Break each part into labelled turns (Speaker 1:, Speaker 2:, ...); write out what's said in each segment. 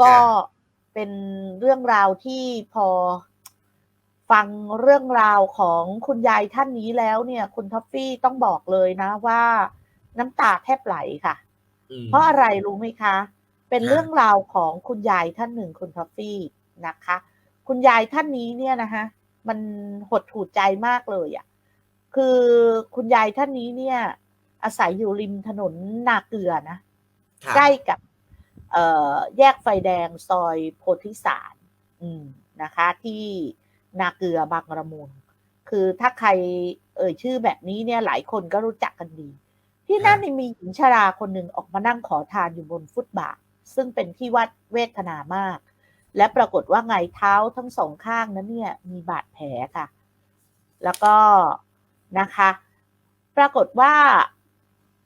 Speaker 1: ก็เป็นเรื่องราวที่พอฟังเรื่องราวของคุณยายท่านนี้แล้วเนี่ย คุณท็อฟฟี่ต้องบอกเลยนะว่าน้ำตาแทบไหลค่ะ
Speaker 2: อืม
Speaker 1: เพราะอะไรรู้ไหมคะ เป็น
Speaker 2: ค่ะ
Speaker 1: เรื่องราวของคุณยายท่านหนึ่งคุณท็อฟฟี่นะคะ คุณยายท่านนี้เนี่ยนะคะมันหดหูใจมากเลยอะ่ะ คือคุณยายท่านนี้เนี่ย อาศัยอยู่ริมถนนนาเกลือนะ
Speaker 2: ค่ะ
Speaker 1: ใกล้กับเอ่อ แยกไฟแดงซอยโพธิสารนะคะ ที่นาเกลือบางระมุนคือถ้าใครเอ่ยชื่อแบบนี้เนี่ยหลายคนก็รู้จักกันดี ที่นั่นมีหญิงชราคนหนึ่งออกมานั่งขอทานอยู่บนฟุตบาทซึ่งเป็นที่วัดเวทนามาก และปรากฏว่าไงเท้าทั้งสองข้างนั้นเนี่ยมีบาดแผลค่ะ แล้วก็นะคะ ปรากฏว่า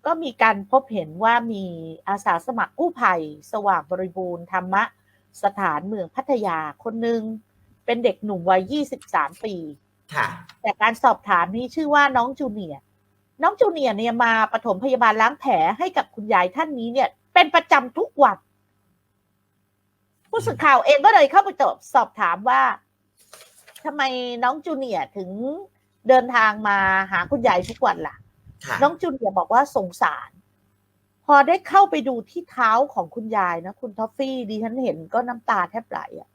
Speaker 1: ก็มีการพบเห็นว่ามีอาสาสมัครกู้ภัย สว่างบริบูรณ์ธรรมสถานเมืองพัทยาคนหนึ่งเป็นเด็กหนุ่มวัย 23 ปี
Speaker 2: ค่ะ
Speaker 1: แต่การสอบถามนี้ชื่อว่าน้องจูเนียร์น้องจูเนียร์เนี่ยมาปฐมพยาบาลล้างแผลให้กับคุณยายท่านนี้เนี่ย เป็นประจำทุกวันผู้สื่อข่าวเองก็เลยเข้าไปตอบสอบถามว่าทำไมน้องจูเนียร์ถึงเดินทางมาหาคุณยายทุกวันล่ะ
Speaker 2: ค่ะ
Speaker 1: น้องจูเนียร์บอกว่าสงสาร พอได้เข้าไปดูที่เท้าของคุณยายนะคุณท็อฟฟี่ดิฉันเห็นก็น้ำตาแทบไหลอะ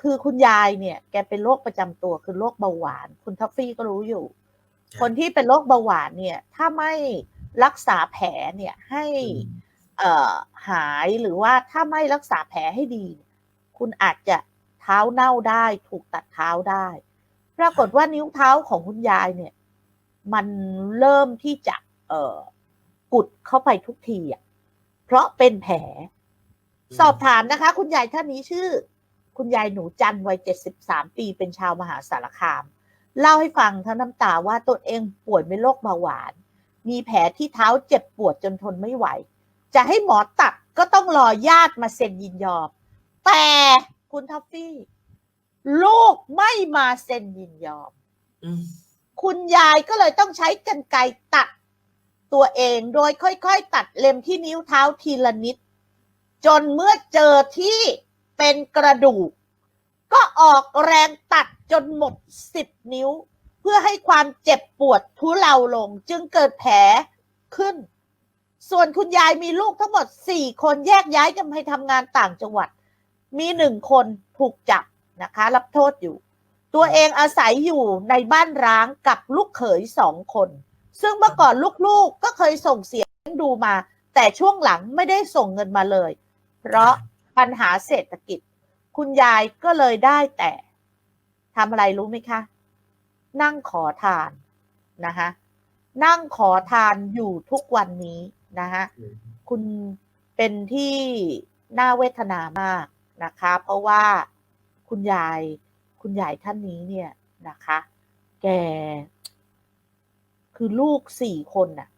Speaker 1: คือคุณยายเนี่ย แกเป็นโรคประจำตัวคือโรคเบาหวาน คุณท็อฟฟี่ก็รู้อยู่
Speaker 2: ค่ะ
Speaker 1: คนที่เป็นโรคเบาหวานเนี่ย ถ้าไม่รักษาแผลเนี่ยให้
Speaker 2: อืม
Speaker 1: เอ่อหายหรือว่าถ้าไม่รักษาแผลให้ดี คุณอาจจะเท้าเน่าได้ ถูกตัดเท้าได้ ปรากฏว่านิ้วเท้าของคุณยายเนี่ย มันเริ่มที่จะเอ่อกุดเข้าไปทุกทีอะเพราะเป็นแผล สอบถามนะคะ คุณยายท่านนี้ชื่อ คุณยายหนูจันทร์วัยเจ็ดสิบสามปีเป็นชาวมหาสารคาม เล่าให้ฟังทั้งน้ำตาว่าตนเองป่วยเป็นโรคเบาหวาน มีแผลที่เท้าเจ็บปวดจนทนไม่ไหว จะให้หมอตัดก็ต้องรอญาติมาเซ็นยินยอม แต่คุณทัฟฟี่ลูกไม่มาเซ็นยินยอม
Speaker 2: อืม
Speaker 1: คุณยายก็เลยต้องใช้กรรไกรตัดตัวเองโดยค่อยๆ ตัดเล็มที่นิ้วเท้าทีละนิด จนเมื่อเจอที่เป็นกระดูก ก็ออกแรงตัดจนหมดสิบนิ้ว เพื่อให้ความเจ็บปวดทุเลาลง จึงเกิดแผลขึ้น ส่วนคุณยายมีลูกทั้งหมดสี่คนแยกย้ายกันไปทำงานต่างจังหวัด มีหนึ่งคนถูกจับนะคะ รับโทษอยู่ ตัวเองอาศัยอยู่ในบ้านร้างกับลูกเขยสองคน ซึ่งเมื่อก่อนลูกๆก็เคยส่งเสียงดูมา แต่ช่วงหลังไม่ได้ส่งเงินมาเลย เพราะปัญหาเศรษฐกิจ คุณยายก็เลยได้แต่ทำอะไรรู้ไหมคะ นั่งขอทานนะคะนั่งขอทานอยู่ทุกวันนี้นะคะคุณเป็นที่น่าเวทนามากนะคะ เพราะว่าคุณยาย คุณยายท่านนี้เนี่ยนะคะ แก คือลูกสี่คนน่ะ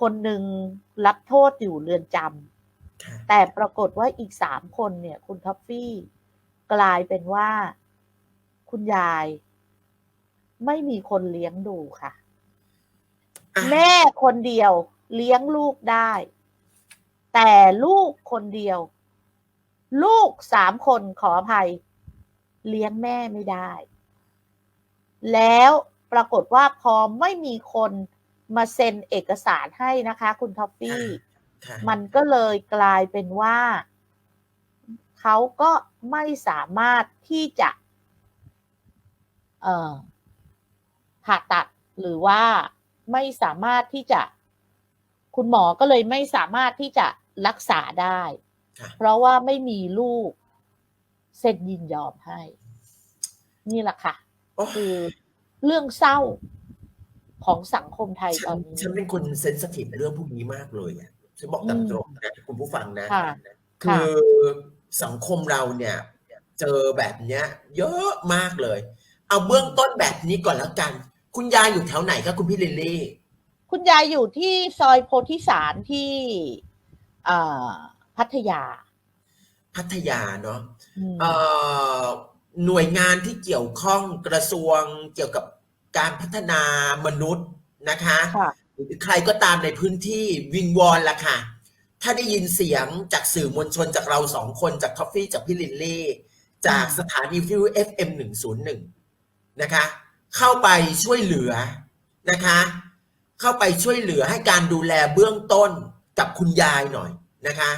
Speaker 1: คนหนึ่งรับโทษอยู่เรือนจำ
Speaker 2: ค่ะ
Speaker 1: แต่ปรากฏว่าอีกสามคนเนี่ย คุณท็อฟฟี่กลายเป็นว่าคุณยายไม่มีคนเลี้ยงดูค่ะ
Speaker 2: อะ
Speaker 1: แม่คนเดียวเลี้ยงลูกได้ แต่ลูกคนเดียว ลูกสามคนขออภัย เลี้ยงแม่ไม่ได้ แล้วปรากฏว่าพอไม่มีคนมาเซ็นเอกสารให้นะคะ คุณท็อฟฟี่
Speaker 2: ค่ะ
Speaker 1: มันก็เลยกลายเป็นว่า เขาก็ไม่สามารถที่จะเอ่อผ่าตัดหรือว่าไม่สามารถที่จะ คุณหมอก็เลยไม่สามารถที่จะรักษาได้
Speaker 2: ค่ะ
Speaker 1: เพราะว่าไม่มีลูกเซ็นยินยอมให้ นี่แหละค่ะ
Speaker 2: โอ้
Speaker 1: คือเรื่องเศร้าของสังคมไทยต
Speaker 2: ฉั
Speaker 1: อนนนี้
Speaker 2: ฉันเป็นคนเซนสทีฟในเรื่องพวกนี้มากเลยอะฉันบอกตามตรงนะคุณผู้ฟังนะ
Speaker 1: ค่ะ
Speaker 2: คือสังคมเราเนี่ย เจอแบบเนี้ย เยอะมากเลย เอาเบื้องต้นแบบนี้ก่อนแล้วกัน คุณยายอยู่แถวไหนครับคุณพี่ลิลลี่
Speaker 1: คุณยายอยู่ที่ซอยโพธิสารที่เอ่อพัทยา
Speaker 2: พัทยาเนาะ
Speaker 1: อืม
Speaker 2: เอ่อ หน่วยงานที่เกี่ยวข้องกระทรวงเกี่ยวกับการพัฒนามนุษย์นะคะ
Speaker 1: ค่ะ
Speaker 2: หรือใครก็ตามในพื้นที่วิงวอนละค่ะ ถ้าได้ยินเสียงจากสื่อมวลชนจากเราสองคนจากทอฟฟี่จากพี่ลินลี่ จากสถานีฟิว FM หนึ่งศูนย์หนึ่งนะคะ เข้าไปช่วยเหลือนะคะ เข้าไปช่วยเหลือให้การดูแลเบื้องต้นกับคุณยายหน่อยนะคะ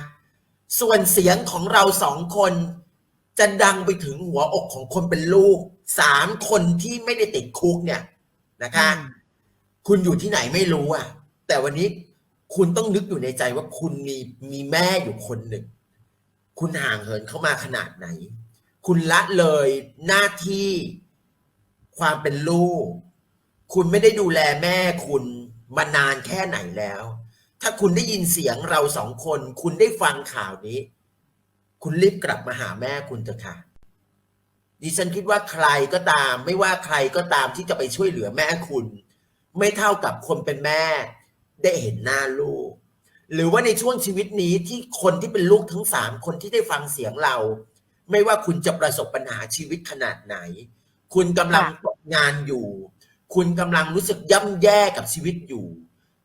Speaker 2: ส่วนเสียงของเราสองคน จะดังไปถึงหัวอกของคนเป็นลูกสามคนที่ไม่ได้ติดคุกเนี่ยนะคะ คุณอยู่ที่ไหนไม่รู้อะ แต่วันนี้คุณต้องนึกอยู่ในใจว่าคุณมีมีแม่อยู่คนหนึ่ง คุณห่างเหินเข้ามาขนาดไหน คุณละเลยหน้าที่ความเป็นลูก คุณไม่ได้ดูแลแม่คุณมานานแค่ไหนแล้ว ถ้าคุณได้ยินเสียงเราสองคน คุณได้ฟังข่าวนี้ คุณรีบกลับมาหาแม่คุณเถอะค่ะ ดิฉันคิดว่าใครก็ตาม ไม่ว่าใครก็ตามที่จะไปช่วยเหลือแม่คุณ ไม่เท่ากับคนเป็นแม่ ได้เห็นหน้าลูก หรือว่าในช่วงชีวิตนี้ที่คนที่เป็นลูกทั้งสามคนที่ได้ฟังเสียงเรา ไม่ว่าคุณจะประสบปัญหาชีวิตขนาดไหน คุณกำลังตกงานอยู่ คุณกำลังรู้สึกย่ำแย่กับชีวิตอยู่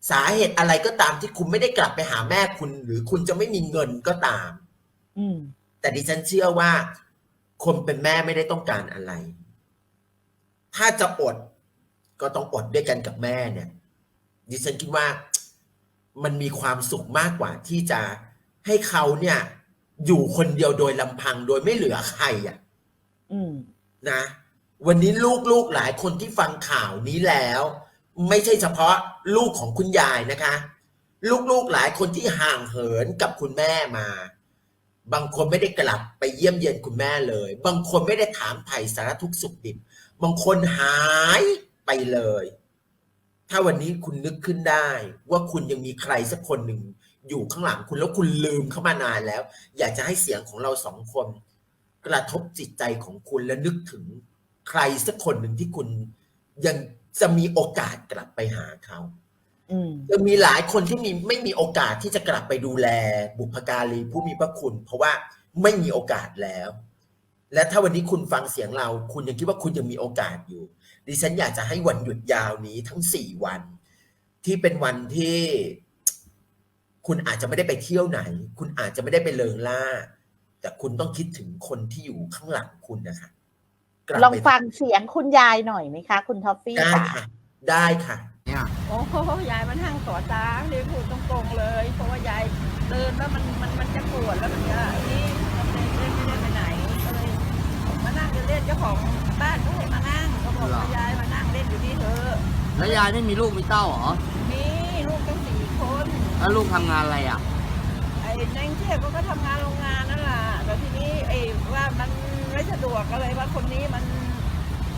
Speaker 2: สาเหตุอะไรก็ตามที่คุณไม่ได้กลับไปหาแม่คุณ หรือคุณจะไม่มีเงินก็ตาม
Speaker 1: อืม
Speaker 2: แต่ดิฉันเชื่อว่า คนเป็นแม่ไม่ได้ต้องการอะไร ถ้าจะอดก็ต้องอดด้วยกันกับแม่เนี่ย ดิฉันคิดว่ามันมีความสุขมากกว่าที่จะให้เขาเนี่ย อยู่คนเดียวโดยลำพังโดยไม่เหลือใครอะ
Speaker 1: อืม
Speaker 2: นะ วันนี้ลูกๆหลายคนที่ฟังข่าวนี้แล้ว ไม่ใช่เฉพาะลูกของคุณยายนะคะ ลูกๆหลายคนที่ห่างเหินกับคุณแม่มา บางคนไม่ได้กลับไปเยี่ยมเยียนคุณแม่เลย บางคนไม่ได้ถามไถ่สารทุกข์สุขดิบบางคนหายไปเลย ถ้าวันนี้คุณนึกขึ้นได้ ว่าคุณยังมีใครสักคนหนึ่งอยู่ข้างหลังคุณแล้วคุณลืมเข้ามานานแล้ว อยากจะให้เสียงของเราสองคน กระทบจิตใจของคุณและนึกถึงใครสักคนหนึ่งที่คุณยังจะมีโอกาสกลับไปหาเขา
Speaker 1: อืม
Speaker 2: จะมีหลายคนที่มีไม่มีโอกาสที่จะกลับไปดูแล บุพการีผู้มีพระคุณ เพราะว่าไม่มีโอกาสแล้ว และถ้าวันนี้คุณฟังเสียงเรา คุณยังคิดว่าคุณยังมีโอกาสอยู่ ดิฉันอยากจะให้วันหยุดยาวนี้ทั้งสี่วัน ที่เป็นวันที่ คุณอาจจะไม่ได้ไปเที่ยวไหน คุณอาจจะไม่ได้ไปเลิงล่า แต่คุณต้องคิดถึงคนที่อยู่ข้างหลังคุณนะคะกบ
Speaker 1: ลอง
Speaker 2: ไป
Speaker 1: ฟังเสียงคุณยายหน่อยไหมคะ คุณท็อฟฟี่
Speaker 2: ได้
Speaker 1: ค่ะ
Speaker 2: ค่ะได้ค่ะ
Speaker 3: เนี่ย
Speaker 4: โอ้โหยายมันหั่งต่อตางเลยพูดตรงๆเลย เพราะว่ายายเดินแล้วมันมันมันจะปวดแล้วมันจะนี่มันเลยเล่นไม่ได้ไปไหนก็เลยมานั่งเล่นเจ้าของบ้านก็ให้มานั่งก็บอกว่ายายมานั่งเล่นอยู่นี่เถอะ
Speaker 3: แล้วยายไม่มีลูกมีเต้าเหรอ
Speaker 4: มีลูกตั้งสี่คน
Speaker 3: แล้วลูกทำงานอะไรอะ
Speaker 4: ไอ้นางเที่ยก็ก็ทำงานโรงงานนั่นแหละแต่ทีนี้ไอ้ว่ามันไม่สะดวกก็เลยว่าคนนี้มัน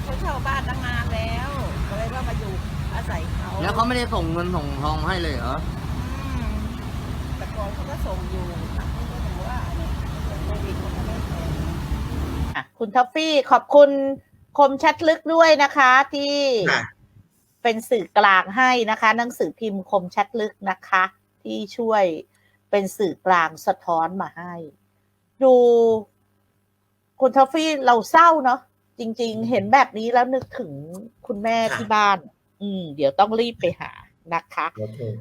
Speaker 4: เขาเช่าบ้านตั้งนานแล้วก็เลยว่ามาอยู่ อาศัยเขา
Speaker 3: แล้วเขาไม่ได้ส่งเงินส่งทองให้เลยเหรอ
Speaker 4: อืมแต่ก่อนเขาก็ส่งอยู่ค่ะเขาก็บอกว่าเนี่ยโควิดเขาก็ไม่ส่ง
Speaker 1: อะคุณท็อฟฟี่ขอบคุณคมชัดลึกด้วยนะคะ ที่
Speaker 2: ค่ะ
Speaker 1: เป็นสื่อกลางให้นะคะ หนังสือพิมพ์คมชัดลึกนะคะ ที่ช่วยเป็นสื่อกลางสะท้อนมาให้ ดู คุณท็อฟฟี่เราเศร้าเนาะจริง ๆ เห็นแบบนี้แล้วนึกถึงคุณแม่
Speaker 2: ค่ะ
Speaker 1: ที่บ้าน อืม เดี๋ยวต้องรีบไปหานะคะ
Speaker 2: okay.